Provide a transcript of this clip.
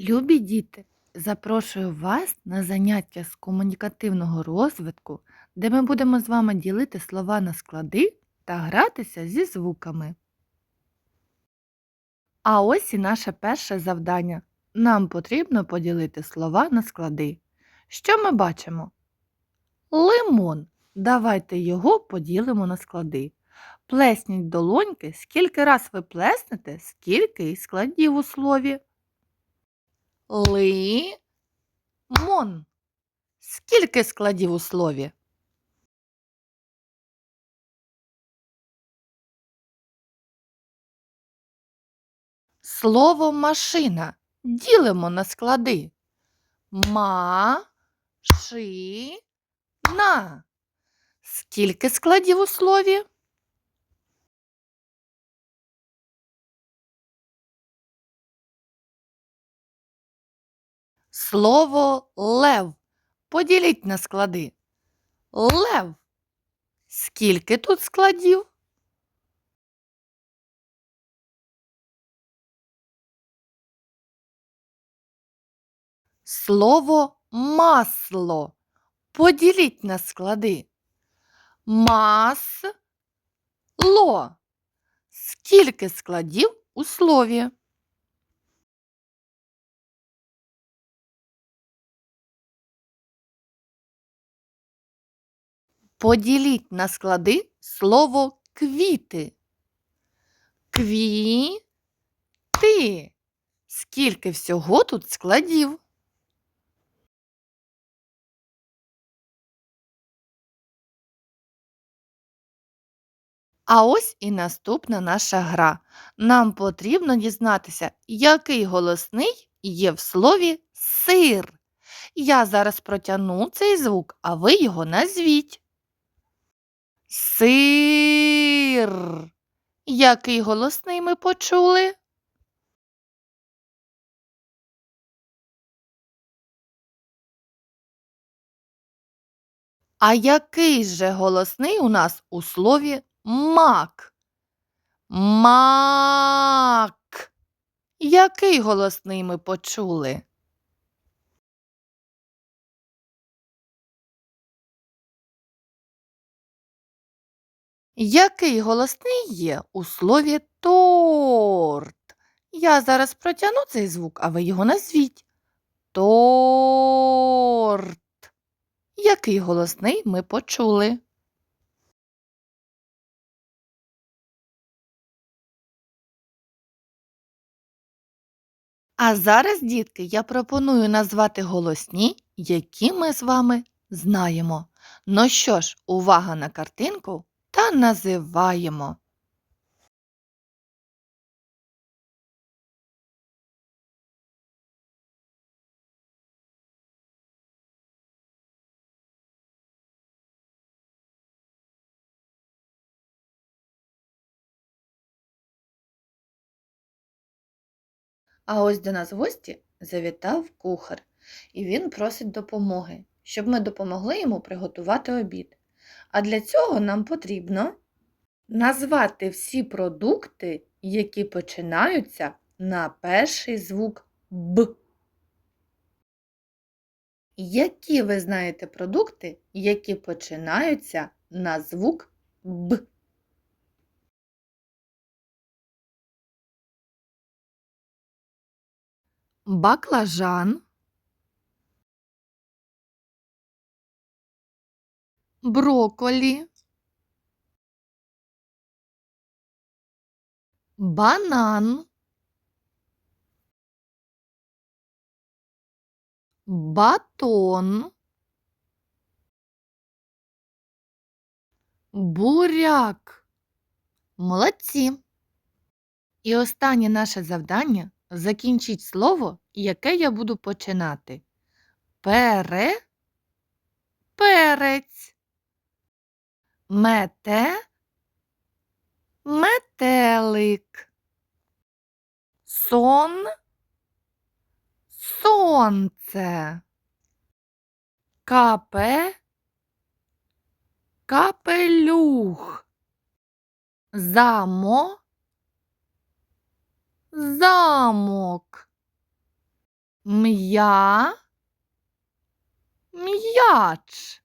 Любі діти, запрошую вас на заняття з комунікативного розвитку, де ми будемо з вами ділити слова на склади та гратися зі звуками. А ось і наше перше завдання. Нам потрібно поділити слова на склади. Що ми бачимо? Лимон. Давайте його поділимо на склади. Плесніть долоньки, скільки раз ви плеснете, скільки й складів у слові. Лимон. Скільки складів у слові? Слово машина ділимо на склади. Ма, ши, на. Скільки складів у слові? Слово лев. Поділіть на склади. Лев. Скільки тут складів? Слово масло. Поділіть на склади. Масло. Скільки складів у слові? Поділіть на склади слово квіти. Квіти. Скільки всього тут складів? А ось і наступна наша гра. Нам потрібно дізнатися, який голосний є в слові сир. Я зараз протягну цей звук, а ви його назвіть. Сир. Який голосний ми почули? А який же голосний у нас у слові мак? Мак. Який голосний ми почули? Який голосний є у слові торт? Я зараз протягну цей звук, а ви його назвіть. Торт. Який голосний ми почули? А зараз, дітки, я пропоную назвати голосні, які ми з вами знаємо. Ну що ж, увага на картинку та називаємо. А ось до нас в гості завітав кухар, і він просить допомоги, щоб ми допомогли йому приготувати обід. А для цього нам потрібно назвати всі продукти, які починаються на перший звук Б. Які ви знаєте продукти, які починаються на звук Б? Баклажан, брокколі, банан, батон, буряк. Молодці. І останнє наше завдання закінчіть слово, яке я буду починати. Пере, перець, мете, метелик, сон, сонце, капе, капелюх, замо, замок. М'я. М'яч.